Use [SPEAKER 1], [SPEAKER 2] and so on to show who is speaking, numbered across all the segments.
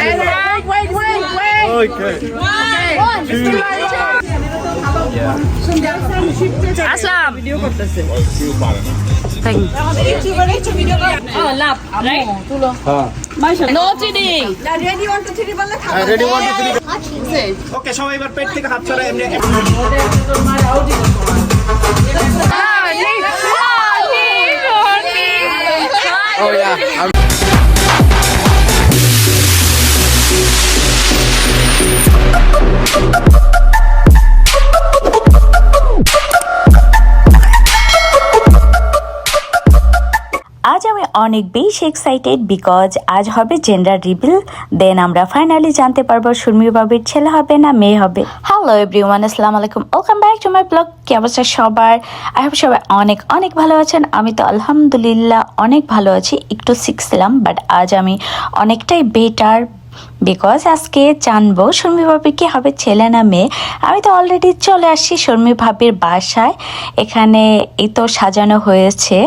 [SPEAKER 1] Wait, wait, wait.
[SPEAKER 2] Okay.
[SPEAKER 3] Aslam Oh, love right no cheating
[SPEAKER 1] Ready, one, two, three, বললে খাব।
[SPEAKER 2] Ready, one, two, three. Okay, সবাই এবার পেট থেকে হাত ছাড়া এমনি Oh yeah. I'm
[SPEAKER 4] অনেক বেশ এক্সাইটেড বিকজ আজ হবে জেন্ডার রিভিল দেন আমরা ফাইনালি জানতে পারব সুরমি বাবির ছেলে হবে না মেয়ে হবে। হ্যালো এভরিওয়ান আসসালামু আলাইকুম welcome back to my blog কি অবস্থা সবার? আই হোপ সবাই অনেক অনেক ভালো আছেন, আমি তো আলহামদুলিল্লাহ অনেক ভালো আছি, একটু শিখছিলাম বাট আজ আমি অনেকটাই বেটার বিকজ আজকে জানব শর্মী ভাবির কি হবে ছেলে না মেয়ে? আমি তো অলরেডি চলে আসছি শর্মী ভাবির বাসায়। এখানে এই তো সাজানো হয়েছে।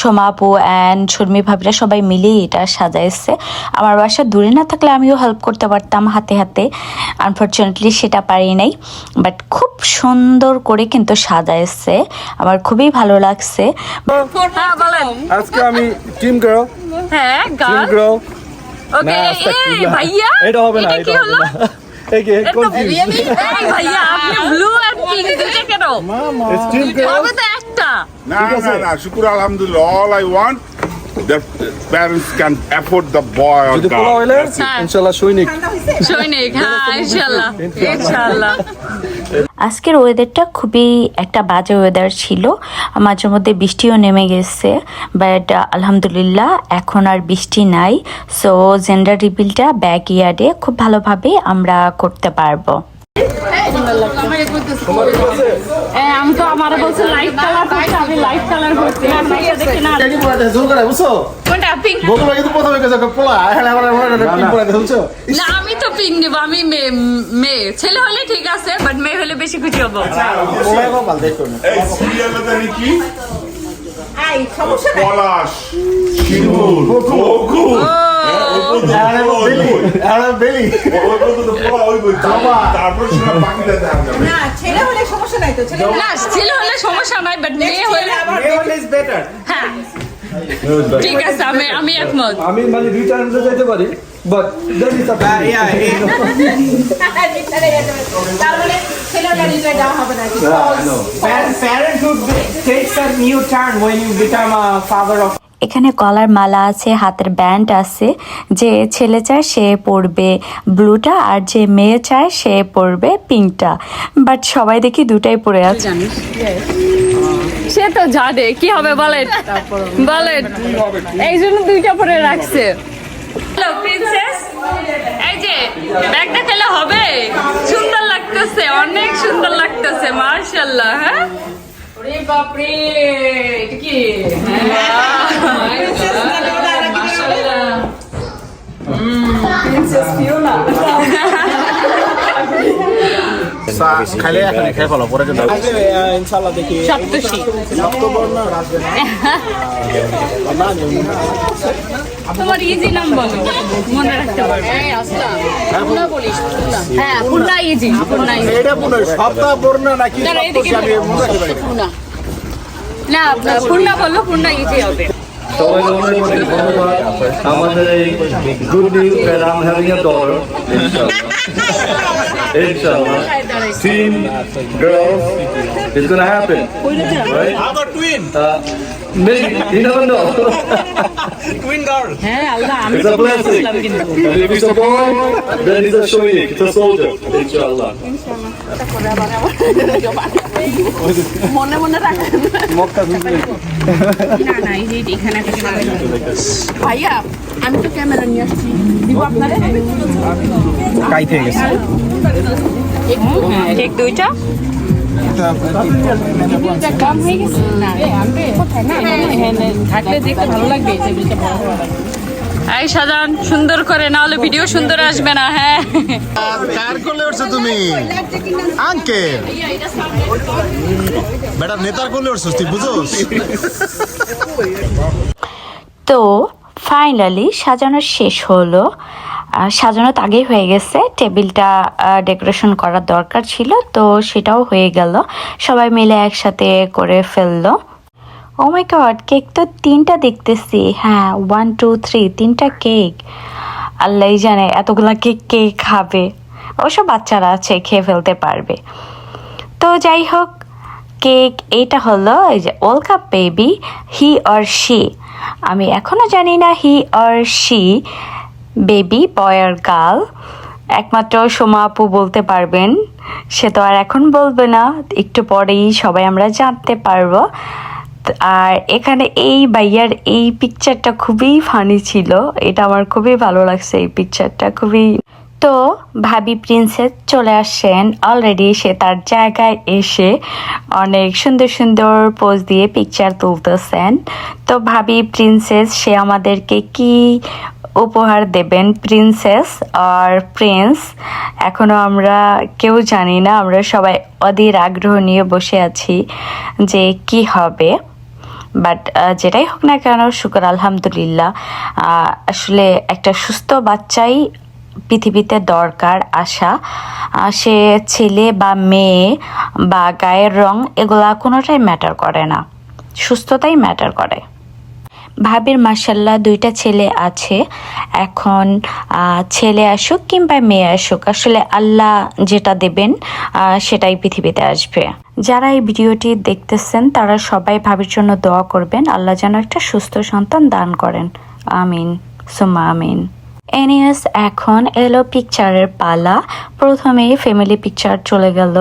[SPEAKER 4] সোমাপু অ্যান্ড শর্মী ভাবিরা সবাই মিলেই এটা সাজাইছে। আমার বাসা দূরে না থাকলে আমিও হেল্প করতে পারতাম হাতে হাতে। আনফর্চুনেটলি সেটা পারি নাই। বাট খুব সুন্দর করে কিন্তু সাজাইছে। আমার খুবই ভালো লাগছে।
[SPEAKER 3] হ্যাঁ
[SPEAKER 2] আজকে আমি টিম গার্ল
[SPEAKER 3] হ্যাঁ
[SPEAKER 2] গার্ল
[SPEAKER 3] ওকে এই ভাইয়া
[SPEAKER 2] এটা হবে না এটা হবে
[SPEAKER 3] হলো
[SPEAKER 2] না এই কি
[SPEAKER 3] এটা এই ভাইয়া আপনি ব্লু আর পিঙ্ক দুটো কেন হবে তো একটা
[SPEAKER 5] না না না শুকুর আলহামদুলিল্লাহ all I want parents can afford the boy or
[SPEAKER 2] যদি পোলা হইলে। ইনশাআল্লাহ সৈনিক
[SPEAKER 3] সৈনিক হ্যাঁ ইনশাআল্লাহ ইনশাআল্লাহ
[SPEAKER 4] আজকের ওয়েদারটা খুবই একটা বাজে ওয়েদার ছিল। মাঝে মধ্যে বৃষ্টিও নেমে গেছে বাট আলহামদুলিল্লাহ এখন আর বৃষ্টি নাই। সো জেন্ডার রিবিলটা ব্যাক ইয়ার্ডে খুব ভালোভাবে আমরা করতে পারব।
[SPEAKER 3] আমি তো আমার বলছে লাইট কালার করতে আমি লাইট কালার করছি আমি দেখি না
[SPEAKER 2] কি পড়াতে জোর করে বুঝছ
[SPEAKER 3] কোনটা পিঙ্ক
[SPEAKER 2] বলতো কিন্তু প্রথমে কাছে পোলা হ্যাঁ আমরা আমরা পিন পড়াতে বুঝছ
[SPEAKER 3] না আমি তো পিঙ্ক নেব আমি মেয়ে মেয়ে ছেলে হলে ঠিক আছে বাট মেয়ে হলে বেশি খুশি হব
[SPEAKER 2] পোলা কপাল দেখো না
[SPEAKER 5] এই সিরিয়ালে জানি কি
[SPEAKER 1] এই, সমস্যা
[SPEAKER 5] পলাশ শিমুল গোকু
[SPEAKER 2] আরে বেলি।
[SPEAKER 1] না, ছেলে হলে সমস্যা নাই তো, ছেলে না।
[SPEAKER 3] ছেলে হলে সমস্যা নাই বাট মেয়ে হলে
[SPEAKER 2] ইজ বেটার
[SPEAKER 3] হ্যাঁ। ঠিক আছে আমি আমি একমত।
[SPEAKER 2] আমি মানে টাইমস যেতে পারি but
[SPEAKER 1] that is a yeah মানে হলে দেওয়া হবে না।
[SPEAKER 6] Parenthood takes a new turn when you become a father of
[SPEAKER 4] এখানে কলার মালা আছে, হাতের ব্যান্ড আছে। যে ছেলে চায় সে পরবে ব্লুটা আর যে মেয়ে চায় সে পরবে পিঙ্কটা। বাট সবাই দেখি দুটাই পরে আছে।
[SPEAKER 3] সে তো জানে, কি হবে বলেন? বলেন, এই জন্য দুইটা পরে রাখছে। এই যে ব্যাগটা খেলে হবে? সুন্দর লাগতেছে, অনেক সুন্দর লাগতেছে মার্শাল্লাহ হ্যাঁ? ওরে বাপরে এটা কি?
[SPEAKER 2] খাইলে এখন খাই ফেলো পরে কিন্তু ইনশাআল্লাহ দেখি।
[SPEAKER 3] সপ্তশী তোমার ইজি নাম বলো মনে রাখতে পারবে হ্যাঁ পূর্ণা ইজি পূর্ণা ইজি
[SPEAKER 2] এটা পুরো সপ্তাহ পূর্ণ নাকি
[SPEAKER 3] এদিকে
[SPEAKER 2] আমি মনে রাখতে পারি না।
[SPEAKER 3] না পূর্ণা বলো পূর্ণা ইজি হবে।
[SPEAKER 7] সবাইকে অনেক অনেক ধন্যবাদ আমাদের এই good news I'm having a daughter inshallah teen girls it's gonna happen right?
[SPEAKER 2] How about twin?
[SPEAKER 7] uh, maybe you never know
[SPEAKER 2] Twin girl.
[SPEAKER 3] হ্যাঁ আল্লাহ আমি
[SPEAKER 7] it's a blessing and if it's a boy then it's a shonik it's a soldier inshallah
[SPEAKER 2] Mecca
[SPEAKER 1] ভাইয়া, আমি তো camera নিয়ে আসছি দিব আপনারে
[SPEAKER 2] কাই থেকে গেছে
[SPEAKER 3] ঠিক দুইটা
[SPEAKER 1] কম হয়ে গেছে না কোথায় না
[SPEAKER 3] থাকলে দেখতে ভালো লাগবে এই সাজান সুন্দর করে না হলে ভিডিও সুন্দর আসবে না হ্যাঁ।
[SPEAKER 8] কার কোলে উঠছো তুমি? আঙ্কেল। বেটা নেতার কোলে উঠছস তুই বুঝোস?
[SPEAKER 4] তো ফাইনালি সাজানো শেষ হলো। সাজানো তো আগেই হয়ে গেছে। টেবিলটা ডেকোরেশন করার দরকার ছিল, তো সেটাও হয়ে গেল। সবাই মিলে একসাথে করে ফেলল। ও মাই গড কেক তো তিনটা দেখতেছি। হ্যাঁ ওয়ান টু থ্রি তিনটা কেক আল্লাহ জানে এতগুলা কেক কে খাবে। অবশ্য বাচ্চারা আছে, খেয়ে ফেলতে পারবে। তো যাই হোক কেক এইটা হলো যে ওল cup baby he or she আমি এখনও জানি না he or she baby boy R girl একমাত্র সোমা আপু বলতে পারবেন। সে তো আর এখন বলবে না। একটু পরেই সবাই আমরা জানতে পারব। আর এখানে এই বাইয়ার এই পিকচারটা খুবই ফানি ছিল। এটা আমার খুবই ভালো লাগছে এই পিকচারটা খুবই। তো ভাবি প্রিন্সেস চলে আসছেন। অলরেডি সে তার জায়গায় এসে অনেক সুন্দর সুন্দর পোজ দিয়ে পিকচার তুলতেছেন। তো ভাবি প্রিন্সেস সে আমাদেরকে কি উপহার দেবেন প্রিন্সেস আর প্রিন্স। এখনও আমরা কেউ জানি না, আমরা সবাই অধীর আগ্রহ নিয়ে বসে আছি যে কি হবে। বাট যেটাই হোক না কেন, শুকর আলহামদুলিল্লাহ। আসলে একটা সুস্থ বাচ্চাই পৃথিবীতে দরকার আসা সে ছেলে বা মেয়ে বা গায়ের রং, এগুলা কোনোটাই ম্যাটার করে না। সুস্থতাই ম্যাটার করে। ভাবির মাসাল্লাহ দুইটা ছেলে আছে। এখন ছেলে আসুক কিংবা মেয়ে আসুক, আসলে আল্লাহ যেটা দেবেন সেটাই পৃথিবীতে আসবে। যারা এই ভিডিওটি দেখতেছেন, তারা সবাই ভাবির জন্য দোয়া করবেন। আল্লাহ যেন একটা সুস্থ সন্তান দান করেন। আমিন। সুমা আমিন। এনিয়াস এখন এলো পিকচারের পালা। প্রথমেই ফ্যামিলি পিকচার চলে গেল।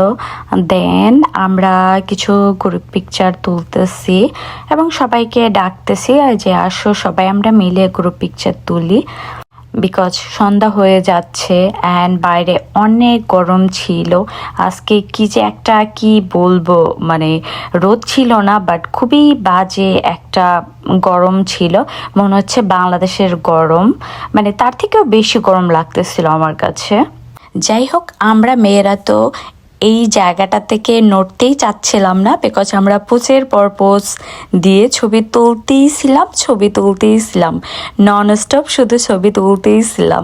[SPEAKER 4] দেন আমরা কিছু গ্রুপ পিকচার তুলতেছি এবং সবাইকে ডাকতেছি যে আসো সবাই, আমরা মিলে গ্রুপ পিকচার তুলি। বিকজ সন্ধ্যা হয়ে যাচ্ছে অ্যান্ড বাইরে অনেক গরম ছিল। আজকে কি যে একটা কি বলব মানে রোদ ছিল না বাট খুবই বাজে একটা গরম ছিল। মনে হচ্ছে বাংলাদেশের গরম মানে তার থেকেও বেশি গরম লাগতেছিল আমার কাছে। যাই হোক, আমরা মেয়েরা তো এই জায়গাটা থেকে নড়তেই চাচ্ছিলাম না বিকজ আমরা পোচের পর পোজ দিয়ে ছবি তুলতেই ছিলাম ছবি তুলতেই ছিলাম নন স্টপ শুধু ছবি তুলতেই ছিলাম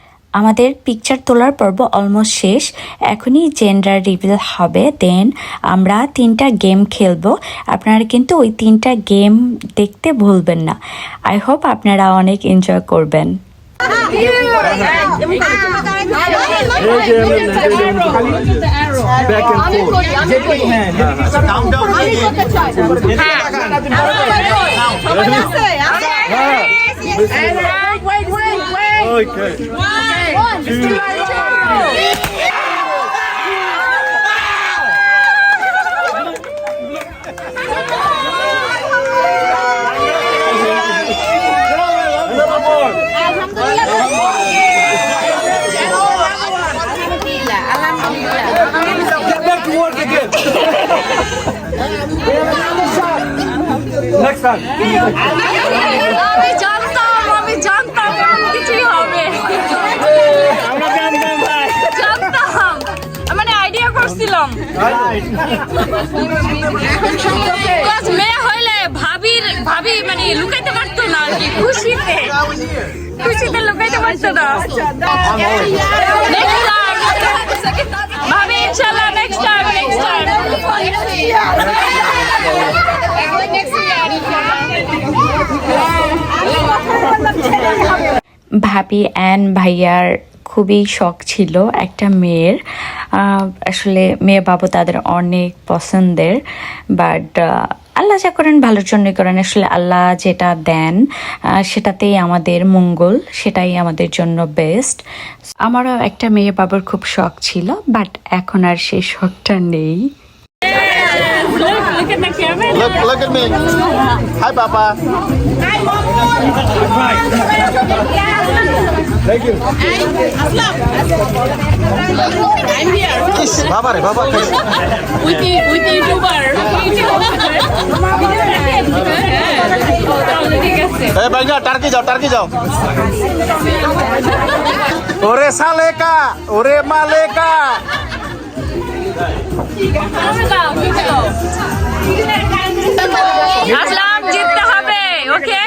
[SPEAKER 4] আমাদের পিকচার তোলার পর্ব অলমোস্ট শেষ এখনই জেন্ডার রিভিল হবে দেন আমরা তিনটা গেম খেলব আপনারা কিন্তু ওই তিনটা গেম দেখতে ভুলবেন না আই হোপ আপনারা অনেক এনজয় করবেন
[SPEAKER 1] wait, wait, wait.
[SPEAKER 3] আমি মেয়ে হইলে ভাবির ভাবি মানে লুকাইতে পারতো না আর কি, খুশিতে। খুশিতে লুকাইতে পারতো না. ভাবি, ইনশাল্লাহ নেক্সট টাইম নেক্সট টাইম
[SPEAKER 4] ভাবি অ্যান ভাইয়ার খুবই শখ ছিল একটা মেয়ের। আসলে মেয়ে বাবু তাদের অনেক পছন্দের বাট আল্লাহ যা করেন ভালোর জন্যই করেন। আসলে আল্লাহ যেটা দেন সেটাতেই আমাদের মঙ্গল, সেটাই আমাদের জন্য বেস্ট আমারও একটা মেয়ে বাবার খুব শখ ছিল বাট এখন আর সেই শখটা নেই।
[SPEAKER 3] Look at the camera.
[SPEAKER 2] Look, look at me. Hi, Papa. Hi, Momo. Thank you.
[SPEAKER 8] I'm বাবা রে বাবা
[SPEAKER 3] With the with the YouTuber. তাহলে ঠিক আছে
[SPEAKER 8] এই ভাইয়া টার্কি যাও টার্কি যাও ওরে সালেকা ওরে মালেকা
[SPEAKER 3] আসলাম জিততে হবে ওকে?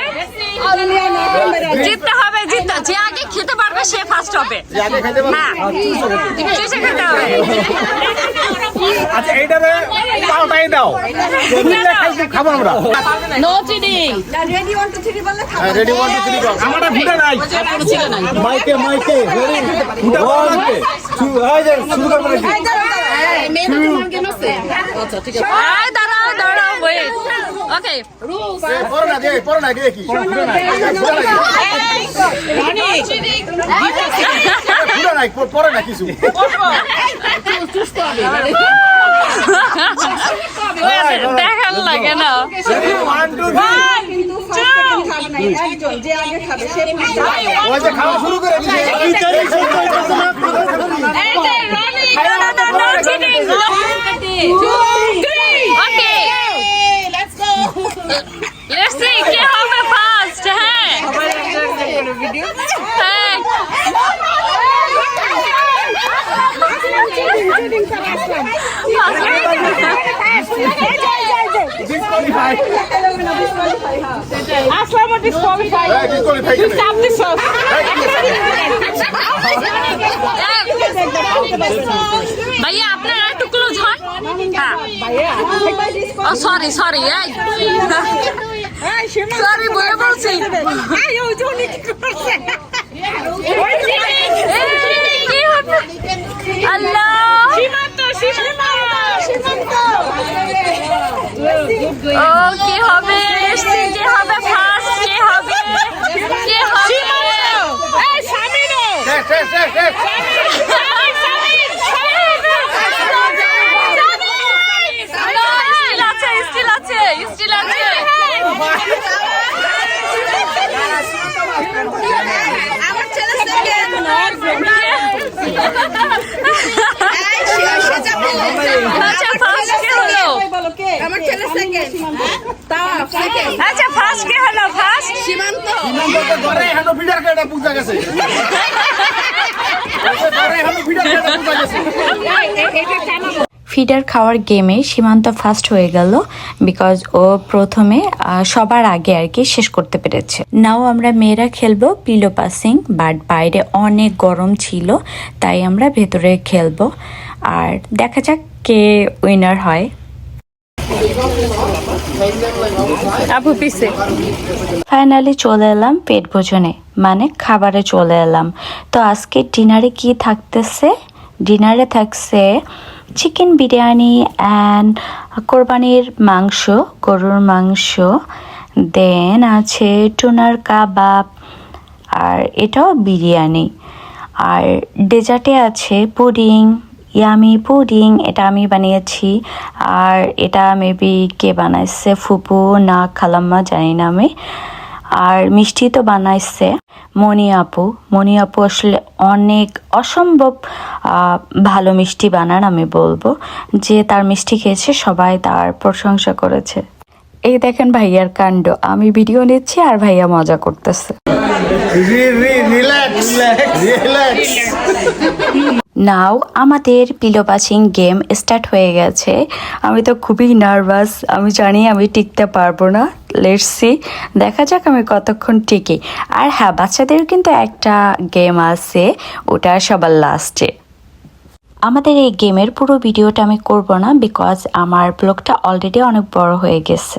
[SPEAKER 3] জিততে হবে জিততে যে আগে খেতে পারবে সে ফার্স্ট হবে। হ্যাঁ চুষে খেতে হবে।
[SPEAKER 2] আচ্ছা এইটারে পাল্টাই দাও। খাব আমরা।
[SPEAKER 3] No cheating
[SPEAKER 8] ready one two three যাও
[SPEAKER 2] আমারটা ফুটে নাই।
[SPEAKER 8] মাইকে মাইকে রেডি ওয়ান টু শুরু করব নাকি
[SPEAKER 3] আয় দাঁড়াও দাঁড়াও। ওয়েট ওকে
[SPEAKER 8] পড়ো না দে পড়ো না দেখি পুরো নাই পড়ো না কিছু
[SPEAKER 3] দেখার লাগে না
[SPEAKER 8] ওই যে খাওয়া শুরু করে দিয়েছে
[SPEAKER 3] No, no, no, no cheating. Okay. Let's see কে হবে ফার্স্ট হ্যাঁ হ্যাঁ
[SPEAKER 8] এই disqualify. করে।
[SPEAKER 3] ভাইয়া আপনার একটু ক্লোজ হন। ও সরি সরি সরি বলে বলছি। এই, কি হচ্ছে? আল্লাহ। ও কি হবে? কে হবে ফার্স্ট কে হবে? কে হবে?
[SPEAKER 8] শেষ, শেষ, শেষ, শেষ।
[SPEAKER 3] আচ্ছা ফার্স্ট কে?
[SPEAKER 1] আমার ছেলে সেকেন্ড তাও সেকেন্ড
[SPEAKER 3] আচ্ছা ফার্স্ট কে হলো ফার্স্ট
[SPEAKER 1] সীমান্ত।
[SPEAKER 8] ঘরে এখনও ফিডার কেটে পূজা গেছে। ঘরে এখনও ফিডার কেটে পূজা গেছে।
[SPEAKER 4] ফিডার খাওয়ার গেমে সীমান্ত ফার্স্ট হয়ে গেল বিকজ ও প্রথমে সবার আগে আর কি শেষ করতে পেরেছে। নাও আমরা মেয়েরা খেলব পিলো পাসিং বাট বাইরে অনেক গরম ছিল তাই আমরা ভেতরে খেলব। আর দেখা যাক কে উইনার হয়। ফাইনালি চলে এলাম পেট ভোজনে মানে খাবারে চলে এলাম। তো আজকে ডিনারে কি থাকতেছে? ডিনারে থাকছে চিকেন বিরিয়ানি অ্যান্ড কোরবানির মাংস, গরুর মাংস। দেন আছে টুনার কাবাব আর এটাও বিরিয়ানি। আর ডেজার্টে আছে পুডিং। ইয়ামি পুডিং এটা আমি বানিয়েছি। আর এটা মেবি কে বানাইছে? ফুপু, না, খালাম্মা, জানি না আমি। আর মিষ্টি তো বানাইছে মনি আপু। মনি আপু আসলে অনেক অসম্ভব ভালো মিষ্টি বানান আমি বলব। যে তার মিষ্টি খেয়েছে, সবাই তার প্রশংসা করেছে। এই দেখেন ভাইয়ার কাণ্ড। আমি ভিডিও নিচ্ছি আর ভাইয়া মজা করতেছে। নাও আমাদের পিলো পাচিং গেম স্টার্ট হয়ে গেছে। আমি তো খুবই নার্ভাস আমি জানি আমি টিকতে পারব না। লেটসি দেখা যাক আমি কতক্ষণ টিকি। আর হ্যাঁ বাচ্চাদের কিন্তু একটা গেম আছে, ওটা সবার লাস্টে আমাদের এই গেমের পুরো ভিডিওটা আমি করব না বিকজ আমার ব্লগটা অলরেডি অনেক বড় হয়ে গেছে।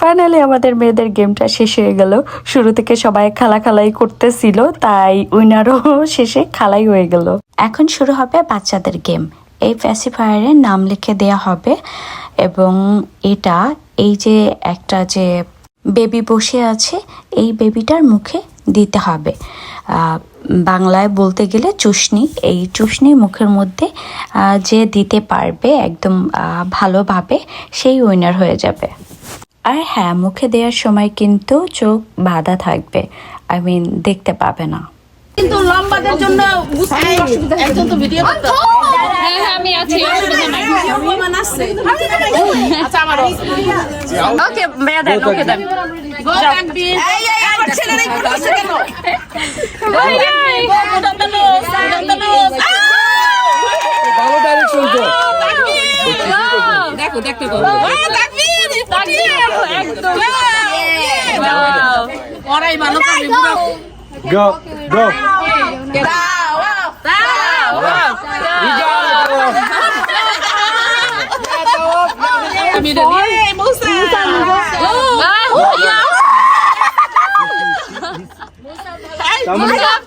[SPEAKER 4] ফাইনালি আমাদের মেয়েদের গেমটা শেষ হয়ে গেল। শুরু থেকে সবাই খালা খালাই করতেছিল তাই উইনারও শেষে খালাই হয়ে গেল। এখন শুরু হবে বাচ্চাদের গেম এই প্যাসিফায়ারে নাম লিখে দেয়া হবে এবং এটা এই যে একটা যে বেবি বসে আছে এই বেবিটার মুখে দিতে হবে। আহ, বাংলায় বলতে গেলে চুষনি। এই চুষনি মুখের মধ্যে যে দিতে পারবে একদম ভালোভাবে, সেই উইনার হয়ে যাবে। আর হ্যাঁ মুখে দেওয়ার সময় কিন্তু চোখ বাঁধা থাকবে। আই মিন দেখতে পাবে না।
[SPEAKER 1] কিন্তু লম্বাদের জন্য বুঝতে অসুবিধা একজন তো ভিডিও করতে
[SPEAKER 3] হ্যাঁ হ্যাঁ আমি আছি অসুবিধা নাই
[SPEAKER 1] আচ্ছা
[SPEAKER 3] ওকে মেয়ে দেন ওকে দেন
[SPEAKER 1] গো রাখবি এই এই আমার ছেলেরা একটু করছে কেন
[SPEAKER 3] ওই, ওই।
[SPEAKER 8] ভালো ডাইরেকশন তো
[SPEAKER 1] দেখো দেখতে গো
[SPEAKER 3] একদম
[SPEAKER 1] ওরাই ভালো করবে পুরো
[SPEAKER 8] গো গো
[SPEAKER 1] আমি রেডি এই মুসা
[SPEAKER 3] সব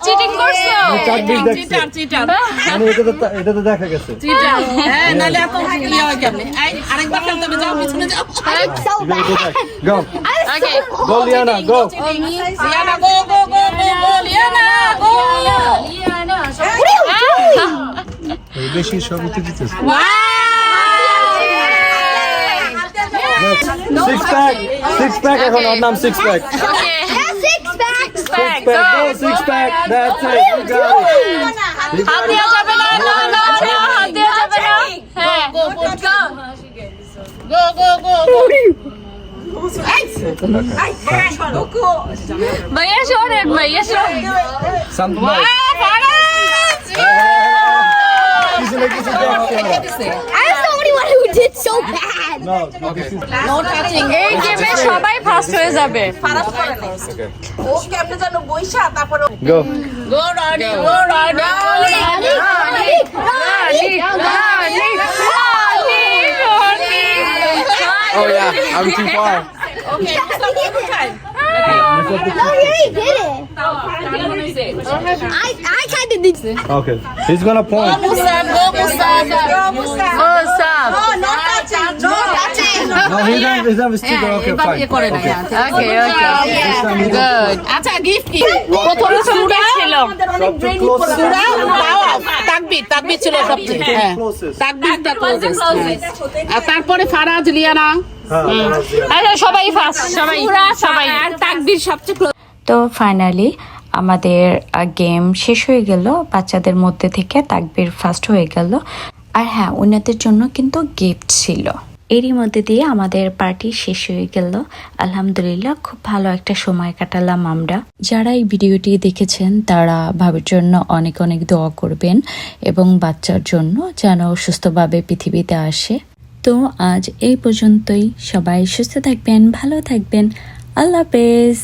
[SPEAKER 3] চিটিং করছ
[SPEAKER 8] চার
[SPEAKER 1] চিটার চিটার
[SPEAKER 8] মানে এটা তো এটা তো দেখা গেছে।
[SPEAKER 1] চিটার হ্যাঁ নালে এত ইয়ে হয় কেমনে আরেকবার খেলতে হবে যাও পিছনে যাও।
[SPEAKER 8] Go
[SPEAKER 3] okay
[SPEAKER 8] go Liana go
[SPEAKER 1] Liana go go go go go Liana go
[SPEAKER 8] বেশি সব উঠে সিক্স প্যাক সিক্স প্যাক এখন ওর নাম six pack
[SPEAKER 3] okay
[SPEAKER 8] six pack go six pack that's it you got it
[SPEAKER 3] হাত দেওয়া যাবে না না না না হাত দেওয়া যাবে না হ্যাঁ
[SPEAKER 1] গো গো গো গো
[SPEAKER 3] ভাইয়া শোনেন ভাইয়া শোনেন
[SPEAKER 8] কিছু না কিছু নো
[SPEAKER 1] নো টাচিং
[SPEAKER 3] এই গেমে সবাই ফার্স্ট হয়ে যাবে
[SPEAKER 1] ফারাস করে নাই ও কেমনে জানো বইসা তারপর
[SPEAKER 8] গো
[SPEAKER 1] গো রানি গো রানি গো রানি
[SPEAKER 3] রানী, রানী, রানী, রানী।
[SPEAKER 8] Oh yeah, I'm too far.
[SPEAKER 1] Okay Musa go time
[SPEAKER 8] Okay. He's gonna point.
[SPEAKER 1] Musa go Musa go Musa
[SPEAKER 3] Oh, stop.
[SPEAKER 1] No touching no
[SPEAKER 8] No, he's not, he's not sticker. Okay, fine.
[SPEAKER 1] করে না
[SPEAKER 3] Okay, okay. Good.
[SPEAKER 1] আচ্ছা gift কি প্রথম সুরা
[SPEAKER 3] ছিল.
[SPEAKER 1] সুরা দাও তাকবীর তাকবীর ছিল সবচেয়ে হ্যাঁ
[SPEAKER 8] Closest.
[SPEAKER 1] তাকবীরটা ক্লোজেস্ট আর তারপরে ফারাজ লিয়ানা?
[SPEAKER 3] আচ্ছা সবাই ফার্স্ট সবাই সবাই। আর তাকদির সবচেয়ে।
[SPEAKER 4] তো ফাইনালি আমাদের গেম শেষ হয়ে গেল। বাচ্চাদের মধ্যে থেকে তাকবির ফার্স্ট হয়ে গেল। আর হ্যাঁ ওনাদের জন্য কিন্তু গিফট ছিল। এরই মধ্যে দিয়ে আমাদের পার্টি শেষ হয়ে গেল। আলহামদুলিল্লাহ, খুব ভালো একটা সময় কাটালাম আমরা। যারা এই ভিডিওটি দেখেছেন, তারা ভাবের জন্য অনেক অনেক দোয়া করবেন এবং বাচ্চার জন্য যেন সুস্থভাবে পৃথিবীতে আসে। তো আজ এই পর্যন্তই। সবাই সুস্থ থাকবেন, ভালো থাকবেন। আল্লাহ হাফেজ।